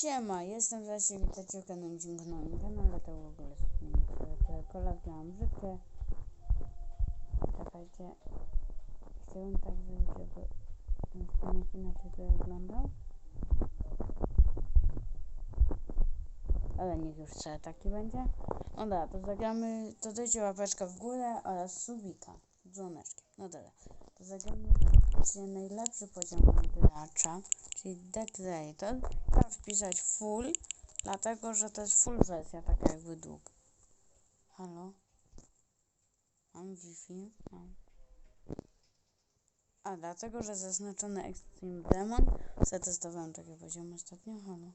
Siema, jestem Zasie, witajcie w kanale Dzięknowym kanale, to w ogóle sobie kolorkę, mam brzydkie. Czekajcie, chciałbym tak zrobić, żeby ten filmik inaczej to wyglądał. Ale niech już sobie taki będzie. No dobra, to zagramy, to dajcie łapeczkę w górę oraz subika, dzwoneczkiem. No dobra, zagramy praktycznie najlepszy poziom gracza, czyli The Creator. Trzeba wpisać full, dlatego że to jest full wersja, taka jakby długa. Halo? Mam Wi-Fi? Mam. A, dlatego, że zaznaczony Extreme Demon. Zatestowałem takie poziomy ostatnio. Halo?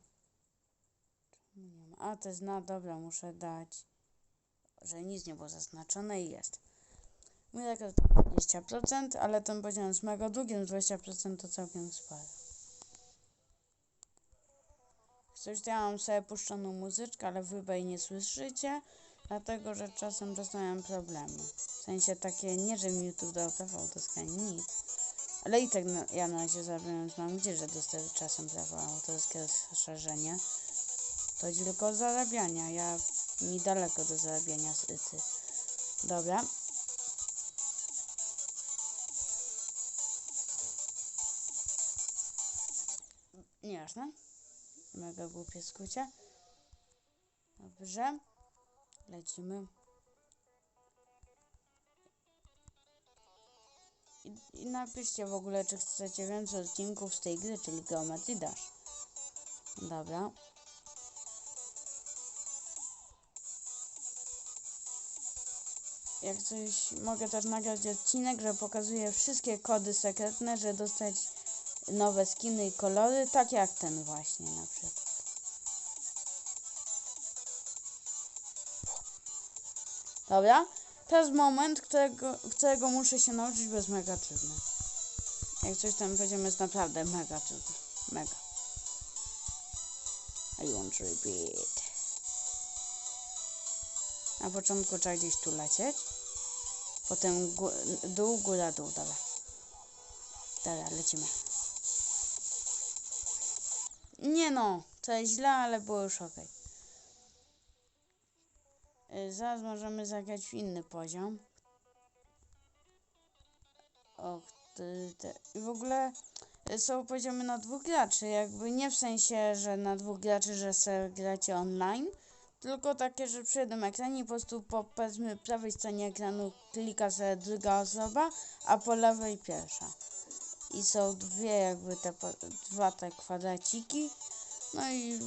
Czemu nie ma? A, to jest na, dobra, muszę dać, że nic nie było zaznaczone i jest. Mój rekord to 20%, ale ten poziom jest mega długi, więc 20% to całkiem sporo. Coś ja mam sobie puszczoną muzyczkę, ale wy jej nie słyszycie, dlatego że czasem dostałem problemy. W sensie takie, nie że mi YouTube dał prawo autorskie, nic. Ale i tak na, ja na razie zarabiam, mam gdzie, że dostaję czasem prawo autorskie rozszerzenie. To tylko zarabiania, ja mi daleko do zarabiania z yty. Dobra. Nieważne. Mega głupie skrócie. Dobrze. Lecimy. I, I napiszcie w ogóle, czy chcecie więcej odcinków z tej gry, czyli Geometry Dash. Dobra. Jak coś, mogę też nagrać odcinek, że pokazuję wszystkie kody sekretne, że dostać nowe skiny i kolory, tak jak ten właśnie na przykład. Dobra, teraz moment, którego, którego muszę się nauczyć, bo jest mega trudny. Jak coś ten poziom jest naprawdę mega trudny. Mega. I want to repeat. Na początku trzeba gdzieś tu lecieć. Potem dół, góra, dół, dobra. Dobra, lecimy. Nie no, to jest źle, ale było już ok. Zaraz możemy zagrać w inny poziom. O. I w ogóle y, są poziomy na dwóch graczy, jakby nie w sensie, że na dwóch graczy, że sobie gracie online, tylko takie, że przy jednym ekranie po prostu po powiedzmy prawej stronie ekranu klika sobie druga osoba, a po lewej pierwsza. I są dwie jakby te, dwa te kwadraciki. No i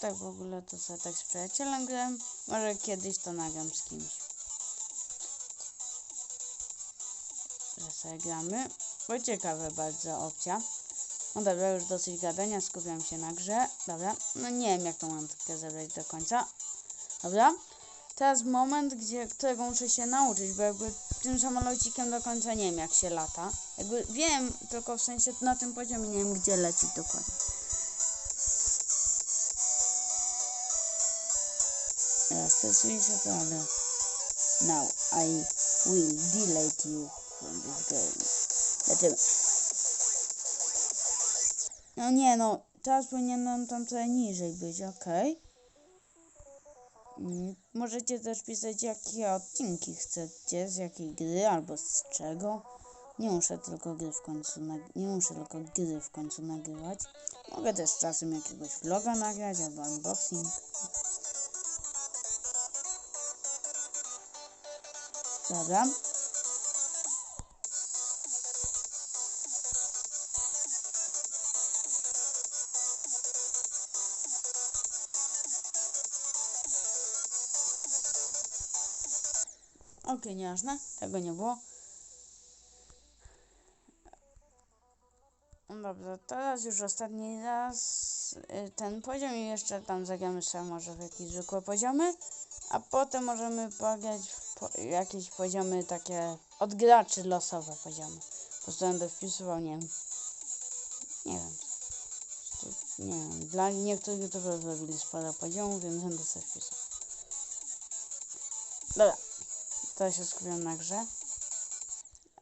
tak w ogóle to sobie tak z przyjacielem grałem. Może kiedyś to nagram z kimś. Że sobie gramy. Bo ciekawe bardzo opcja. No dobra, już dosyć gadania, skupiam się na grze. Dobra, no nie wiem jak tą mantkę zebrać do końca. Dobra. Teraz moment, gdzie, którego muszę się nauczyć, bo jakby tym samolocikiem do końca nie wiem jak się lata. Jakby wiem, tylko w sensie na tym poziomie nie wiem gdzie lecieć dokładnie. Ja stresuję się to, ale... Now I will delete you from this game. Lecimy. No nie no, teraz powinienem tam trochę niżej być, okej. Mm, Możecie też pisać jakie odcinki chcecie, z jakiej gry albo z czego. Nie muszę tylko gry w końcu nie muszę tylko gry w końcu nagrywać. Mogę też czasem jakiegoś vloga nagrać albo unboxing. Dobra. Okej, nieważne, tego nie było. No Dobrze, teraz już ostatni raz y, ten poziom i jeszcze tam zagramy sobie może w jakieś zwykłe poziomy, a potem możemy pograć w po jakieś poziomy takie od graczy losowe poziomy. Po prostu będę wpisywał, nie wiem, nie wiem, nie wiem, dla niektórych youtuberów zrobili sporo poziomów, więc będę sobie wpisał. Dobra, teraz się skupiam na grze.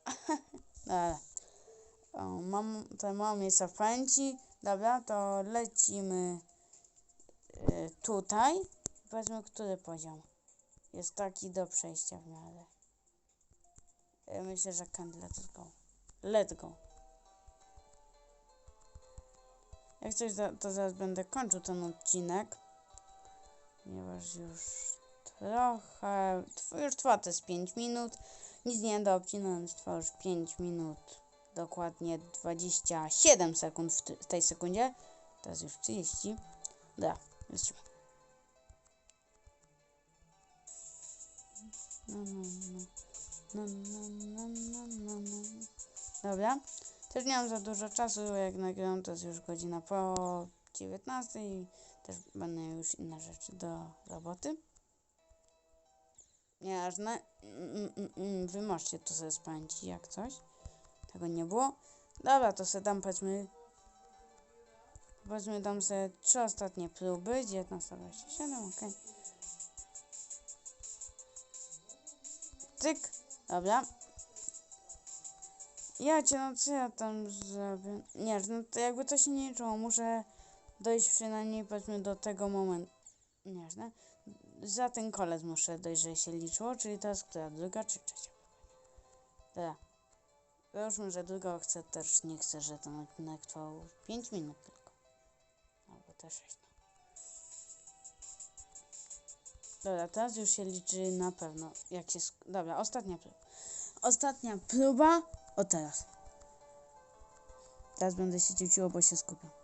Dobra. O, mam te małe miejsca w pamięci. Dobra, to lecimy y, tutaj. Powiedzmy, który poziom jest taki do przejścia w miarę. Y, myślę, że can let's go. Let's go. Jak coś, to zaraz będę kończył ten odcinek. Ponieważ już trochę. Już trwa to jest 5 minut. Nic nie będę obcinał, więc trwa już 5 minut. Dokładnie 27 sekund w, tej sekundzie. Teraz już 30. Dobra, lecimy. No, no, no. Dobra. Też nie mam za dużo czasu, jak nagrywam, to jest już godzina po 19 i też będą już inne rzeczy do roboty. Nieważne. Mm, mm, mm, Wy możecie to sobie spędzić jak coś. Tego nie było. Dobra, to sobie dam powiedzmy... Powiedzmy dam sobie trzy ostatnie próby. 19.27, ok. Cyk. Dobra. Ja cię, no co ja tam zrobię? Nie, no to jakby to się nie liczyło. Muszę dojść przynajmniej powiedzmy do tego momentu. Nie, że za ten kolec muszę że się liczyło, czyli teraz która druga czy trzecia? Dobra. Załóżmy, że druga chcę też, nie chcę, że ten odcinek trwał 5 minut tylko. Albo też 6. No. Dobra, teraz już się liczy na pewno, jak się... Dobra, ostatnia próba. Ostatnia próba, o teraz. Teraz będę się ciuciło, bo się skupiam.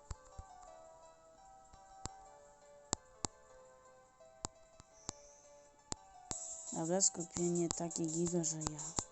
Dobra, skupienie takie giga, że ja.